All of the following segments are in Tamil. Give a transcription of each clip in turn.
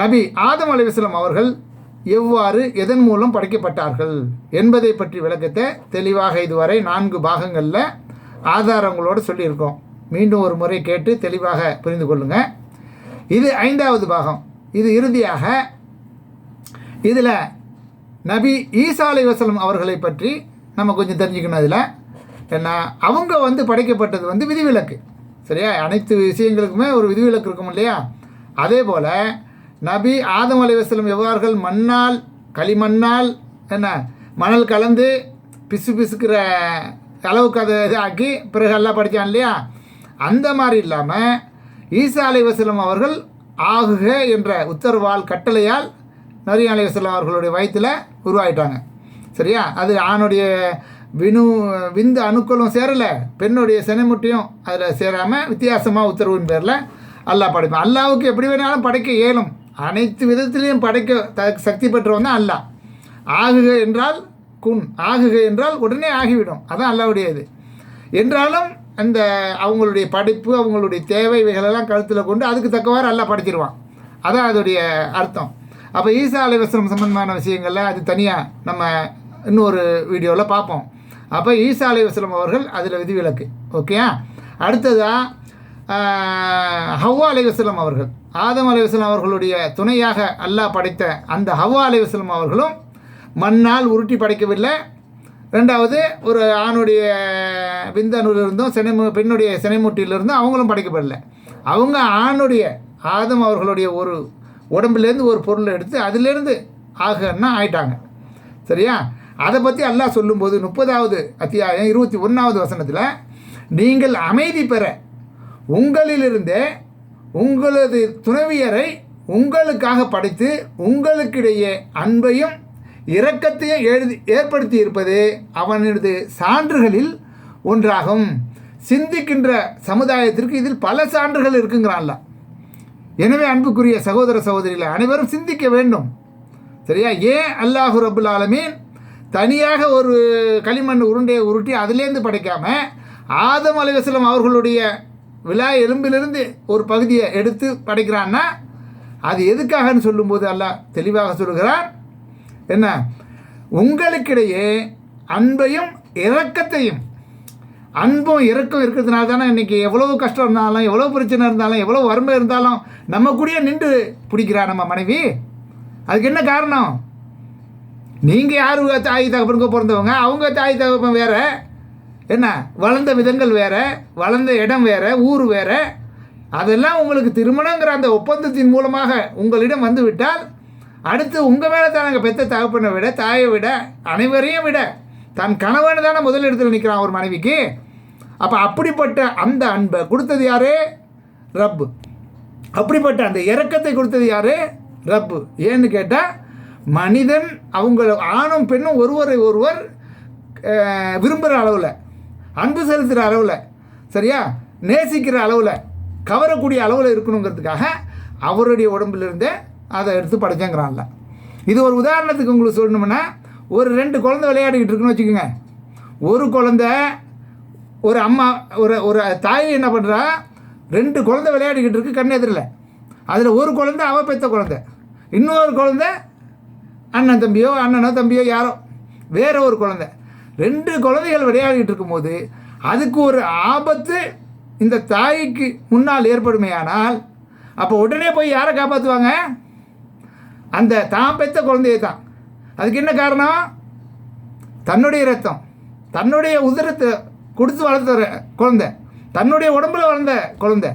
நபி ஆதம் அலைவாஸ்லாம் அவர்கள் எவ்வாறு எதன் மூலம் படைக்கப்பட்டார்கள் என்பதை பற்றி விளக்கத்தை தெளிவாக இதுவரை நான்கு பாகங்களில் ஆதாரங்களோடு சொல்லியிருக்கோம். மீண்டும் ஒரு முறை கேட்டு தெளிவாக புரிந்து கொள்ளுங்கள் இது ஐந்தாவது பாகம். இது இறுதியாக இதில் நபி ஈசா அலைவாஸ்லாம் அவர்களை பற்றி நம்ம கொஞ்சம் தெரிஞ்சுக்கணும் அதில். ஏன்னா அவங்க வந்து படைக்கப்பட்டது வந்து விதிவிலக்கு. சரியா? அனைத்து விஷயங்களுக்குமே ஒரு விதிவிலக்கு இருக்கும் இல்லையா? அதே போல் நபி ஆதம் அலைவாஸ்லம் எவ்வாறுகள் மண்ணால் களிமண்ணால் என்ன மணல் கலந்து பிசு பிசுக்கிற அளவுக்கு அதை இதாக்கி பிறகு எல்லாம் படித்தான் இல்லையா? அந்த மாதிரி இல்லாமல் ஈசா அலைவாஸ்லம் அவர்கள் ஆகுக என்ற உத்தரவால் கட்டளையால் நரி அலைவாஸ்லம் அவர்களுடைய வயிற்றில் உருவாயிட்டாங்க. சரியா? அது ஆணுடைய வினு விந்து அணுக்களும் சேரலை பெண்ணுடைய செனைமுட்டியும் அதில் சேராமல் வித்தியாசமாக உத்தரவின் பேரில் அல்லாஹ் படைப்பான். அல்லாவுக்கு எப்படி வேணாலும் படைக்க இயலும். அனைத்து விதத்திலையும் படைக்க த சக்தி பெற்றவன் தான் அல்லாஹ். ஆகுக என்றால் குன் ஆகுக என்றால் உடனே ஆகிவிடும். அதான் அல்லாவுடையது என்றாலும் அந்த அவங்களுடைய படிப்பு அவங்களுடைய தேவை இவைகளெல்லாம் கருத்தில் கொண்டு அதுக்கு தக்கவாறு அல்லாஹ் படைச்சிருவான். அதான் அதோடைய அர்த்தம். அப்போ ஈசா அலைவசம் சம்பந்தமான விஷயங்களில் அது தனியாக நம்ம இன்னொரு வீடியோவில் பார்ப்போம். அப்போ ஈசா அலைவசலம் அவர்கள் அதில் விதிவிலக்கு. ஓகேயா? அடுத்ததாக ஹவ்வா அலைவசலம் அவர்கள் ஆதம் அலைவசலம் அவர்களுடைய துணையாக அல்லாஹ் படைத்த அந்த ஹவ்வா அலைவசலம் அவர்களும் மண்ணால் உருட்டி படைக்கவில்லை. ரெண்டாவது ஒரு ஆணுடைய விந்தணுவிலிருந்தும் சினைமு பெண்ணுடைய சினைமூட்டிலிருந்தும் அவங்களும் படைக்கப்படலை. அவங்க ஆணுடைய ஆதம் அவர்களுடைய ஒரு உடம்புலேருந்து ஒரு பொருளை எடுத்து அதிலேருந்து ஆகன்னா ஆயிட்டாங்க. சரியா? அதை பற்றி அல்லாஹ் சொல்லும்போது முப்பதாவது அத்தியாயம் இருபத்தி ஒன்றாவது வசனத்தில் நீங்கள் அமைதி பெற உங்களிலிருந்தே உங்களது துணைவியரை உங்களுக்காக படைத்து உங்களுக்கிடையே அன்பையும் இரக்கத்தையும் எழுதி ஏற்படுத்தி இருப்பது அவனது சான்றுகளில் ஒன்றாகும். சிந்திக்கின்ற சமுதாயத்திற்கு இதில் பல சான்றுகள் இருக்குங்கிறான்ல எனவே அன்புக்குரிய சகோதர சகோதரிகளை அனைவரும் சிந்திக்க வேண்டும். சரியா? ஏன் அல்லாஹு ரபுல் ஆலமீன் தனியாக ஒரு களிமண் உருண்டையை உருட்டி அதுலேருந்து படைக்காமல் ஆதம் அலைவாஸ்லம் அவர்களுடைய விழா எலும்பிலிருந்து ஒரு பகுதியை எடுத்து படைக்கிறான்னா அது எதுக்காகன்னு சொல்லும்போது அல்லாஹ் தெளிவாக சொல்கிறான் என்ன? உங்களுக்கிடையே அன்பையும் இரக்கத்தையும் அன்பும் இறக்கம் இருக்கிறதுனால தானே இன்றைக்கி எவ்வளோ கஷ்டம் இருந்தாலும் எவ்வளோ பிரச்சனை இருந்தாலும் எவ்வளோ வறுமை இருந்தாலும் நம்ம கூடயே நின்று பிடிக்கிறா நம்ம மனைவி. அதுக்கு என்ன காரணம்? நீங்கள் யார் தாய் தகப்பனுக்கு பிறந்தவங்க அவங்க தாய் தகப்பன் வேறு. என்ன? வளர்ந்த விதங்கள் வேறு வளர்ந்த இடம் வேறு ஊர் வேறு. அதெல்லாம் உங்களுக்கு திருமணங்கிற அந்த ஒப்பந்தத்தின் மூலமாக உங்களிடம் வந்துவிட்டால் அடுத்து உங்கள் மேலே தானங்க பெத்த தகப்பனை விட தாயை விட அனைவரையும் விட தன் கணவன் தானே முதல் இடத்துல நிற்கிறான் ஒரு மனைவிக்கு. அப்போ அப்படிப்பட்ட அந்த அன்பை கொடுத்தது யாரு? ரப்பு. அப்படிப்பட்ட அந்த இறக்கத்தை கொடுத்தது யாரு? ரப்பு. ஏன்னு கேட்டால் மனிதன் அவங்க ஆணும் பெண்ணும் ஒருவரை ஒருவர் விரும்புகிற அளவில். அன்பு செலுத்துகிற அளவில் சரியா? நேசிக்கிற அளவில் கவரக்கூடிய அளவில் இருக்கணுங்கிறதுக்காக அவருடைய உடம்புலேருந்தே அதை எடுத்து படைச்சேங்கிறான்ல. இது ஒரு உதாரணத்துக்கு உங்களுக்கு சொல்லணும்னா ஒரு ரெண்டு குழந்தை விளையாடிக்கிட்டு இருக்குன்னு வச்சுக்கோங்க. ஒரு குழந்த ஒரு அம்மா ஒரு ஒரு தாய் என்ன பண்ணுறா ரெண்டு குழந்தை விளையாடிக்கிட்டு இருக்கு கண் எதிரில். அதில் ஒரு குழந்தை அவ பெத்த குழந்தை. இன்னொரு குழந்தை அண்ணன் தம்பியோ அண்ணனோ தம்பியோ யாரோ. வேற ஒரு குழந்தை. ரெண்டு குழந்தைகள் விளையாடிட்டு இருக்கும்போது அதுக்கு ஒரு ஆபத்து இந்த தாய்க்கு முன்னால் ஏற்படுமையானால் அப்போ உடனே போய் யாரை காப்பாற்றுவாங்க அந்த தான் பெற்ற குழந்தையை தான். அதுக்கு என்ன காரணம்? தன்னுடைய ரத்தம் தன்னுடைய உதிரத்தை கொடுத்து வளர்த்த குழந்தை தன்னுடைய உடம்புல வளர்ந்த குழந்தை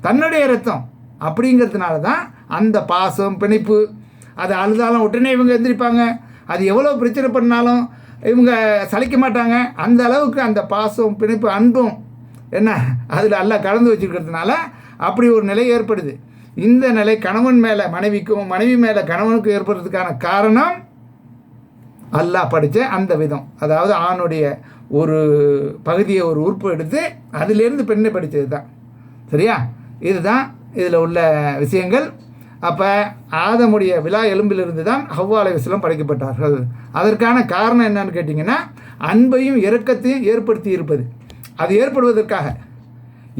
தன்னுடைய ரத்தம் அப்படிங்கிறதுனால தான் அந்த பாசம் பிணைப்பு அது அழுதாலும் உடனே இவங்க எந்திரிப்பாங்க. அது எவ்வளோ பிரச்சனை பண்ணாலும் இவங்க சலிக்க மாட்டாங்க. அந்த அளவுக்கு அந்த பாசம் பிணைப்பு அன்பும் என்ன அதில் எல்லாம் கலந்து வச்சுருக்கிறதுனால அப்படி ஒரு நிலை ஏற்படுது. இந்த நிலை கணவன் மேலே மனைவிக்கும் மனைவி மேலே கணவனுக்கும் ஏற்படுறதுக்கான காரணம் அல்லாஹ் படித்த அந்த விதம். அதாவது ஆணுடைய ஒரு பகுதியை ஒரு உறுப்பு எடுத்து அதிலிருந்து பெண்ணை படித்தது தான் சரியா? இதுதான் இதில் உள்ள விஷயங்கள். அப்போ ஆதமுடைய விழா எலும்பிலிருந்து தான் ஹவ்வா அலைவாஸ்லாம் படைக்கப்பட்டார்கள். அதற்கான காரணம் என்னன்னு கேட்டிங்கன்னா அன்பையும் இரக்கத்தையும் ஏற்படுத்தி இருப்பது. அது ஏற்படுவதற்காக.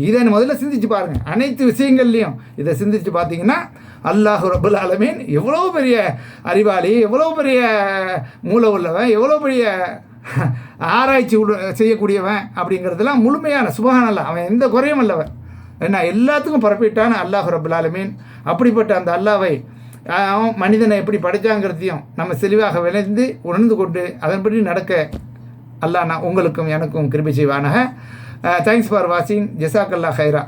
இதை முதல்ல சிந்திச்சு பாருங்கள் அனைத்து விஷயங்கள்லையும் இதை சிந்திச்சு பார்த்தீங்கன்னா அல்லாஹ் ரபுல் அலமீன் எவ்வளோ பெரிய அறிவாளி எவ்வளோ பெரிய மூளை உள்ளவன் எவ்வளோ பெரிய ஆராய்ச்சி செய்யக்கூடியவன் அப்படிங்கிறதுலாம் முழுமையான சுபகானல்ல அவன் எந்த குறையும் அல்லவன். என்ன எல்லாத்துக்கும் பரப்பிட்டான அல்லாஹ் ரபுல் அப்படிப்பட்ட அந்த அல்லாவை அவன் மனிதனை எப்படி படைச்சாங்கிறதையும் நம்ம தெளிவாக விளைந்து உணர்ந்து கொண்டு அதன்படி நடக்க அல்லாஹ் நான் உங்களுக்கும் எனக்கும் கிருபி செய்வானாக. தேங்க்ஸ் ஃபார் வாட்சிங் ஜெசாக்கல்லா ஹைரா.